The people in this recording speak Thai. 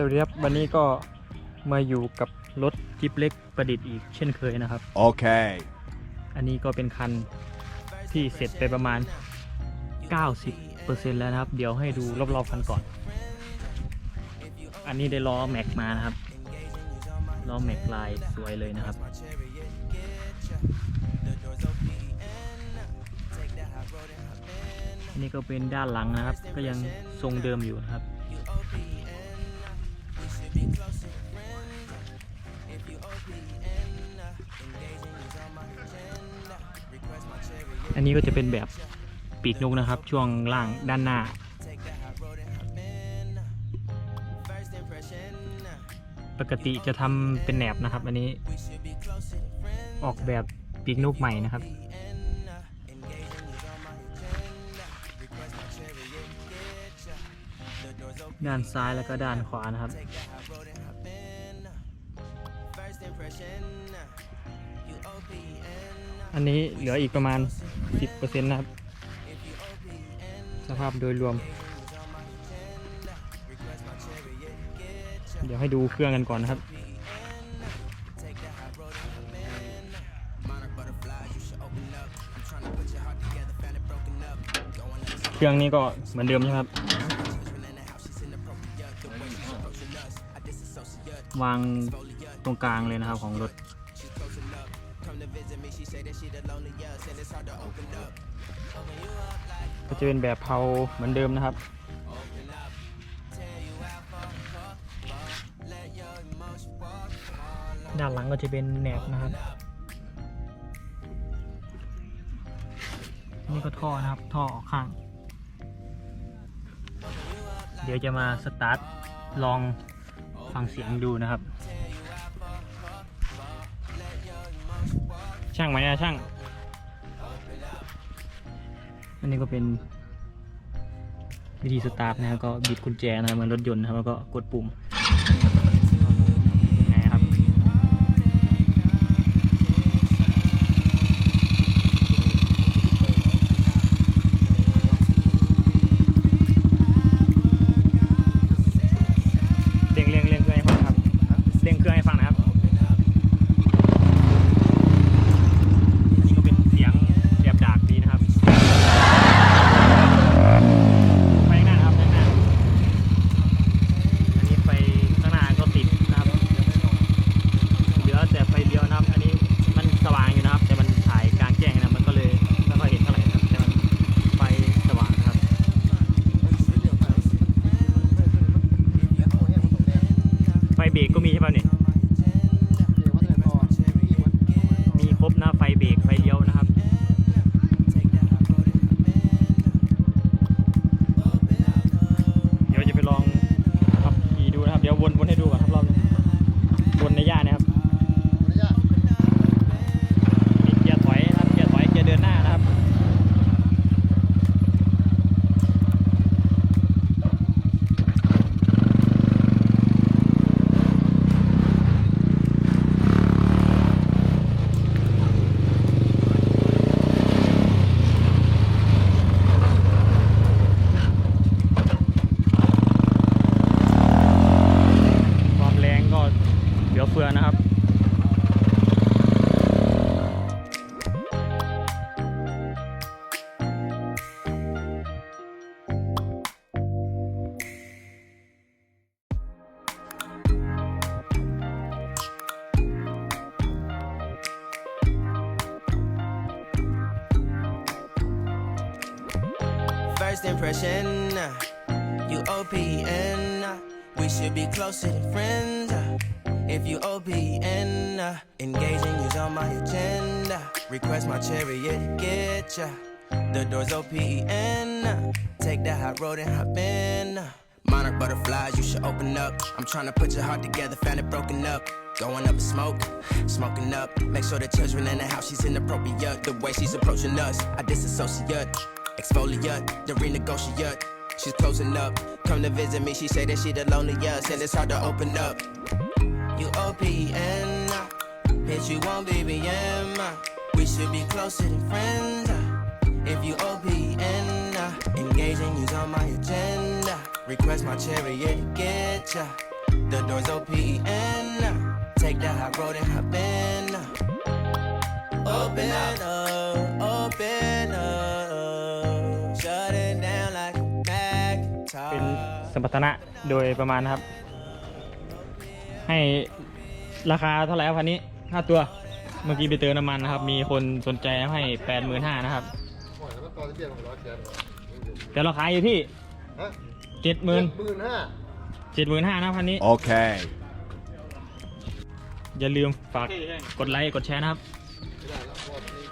สวัสดีครับ วันนี้ก็มาอยู่กับรถจิปเล็กประดิษฐ์อีกเช่นเคยนะครับ Okay. อันนี้ก็เป็นคันที่เสร็จไปประมาณ 90%แล้วนะครับ เดี๋ยวให้ดูรอบๆคันก่อน อันนี้ได้ล้อแม็กมานะครับ ล้อแม็กลายสวยเลยนะครับอันนี้ก็เป็นด้านหลังนะครับ ก็ยังทรงเดิมอยู่นะครับ อันนี้ก็จะเป็นแบบปีกนกนะครับ ช่วงล่างด้านหน้า ปกติจะทำเป็นแหนบนะครับ อันนี้ออกแบบปีกนกใหม่นะครับด้านซ้ายแล้วก็ด้านขวานะครับ อันนี้เหลืออีกประมาณ 10%นะครับ สภาพโดยรวม เดี๋ยวให้ดูเครื่องกันก่อนนะครับเครื่องนี้ก็เหมือนเดิมใช่ไหมครับ วางตรงกลางเลยนะครับของรถ ก็จะเป็นแบบเพาเหมือนเดิมนะครับด้านหลังก็จะเป็นแหนบนะครับนี่ก็ท่อนะครับ ท่อออกข้าง เดี๋ยวจะมาสตาร์ทลองฟังเสียงดูนะครับ ช่างไหมอะช่าง อันนี้ก็เป็น วิธีสตาร์ทนะครับก็บิดกุญแจนะครับเหมือนรถยนต์นะครับแล้วก็กดปุ่ม First impression, you OPN. We should be closer than friends. If you OPN, engaging you's on my agenda. Request my chariot, get ya. The door's OPN. Take the hot road and hop in. Monarch butterflies, you should open up. I'm trying to put your heart together, found it broken up. Going up in smoke, smoking up. Make sure the children in the house, she's inappropriate. The way she's approaching us, I disassociate. Exfoliate, the renegotiate. She's closing up. Come to visit me, she say that she the loneliest, and it's hard to open up. You OPN, bitch, you want BBM. We should be closer than friends. If you OPN, engaging you's on my agenda. Request my chariot, to get ya. The doors open. Take the high road and hop in. Open up, สมรรถนะโดยประมาณนะครับ ให้ราคาเท่าไหร่ครับคันนี้ห้าตัว เมื่อกี้ไปเติมน้ำมันนะครับ มีคนสนใจให้แปดหมื่นห้านะครับ โอ้ยแล้วมันตอนที่เบี้ยมันร้อยแสนเหรอแต่เราขายอยู่ที่ฮะเจ็ดหมื่นหมื่นห้าเจ็ดหมื่นห้านะคันนี้ Okay. อย่าลืมฝากกดไลค์กดแชร์นะครับ ไม่ได้แล้วเพราะว่านี่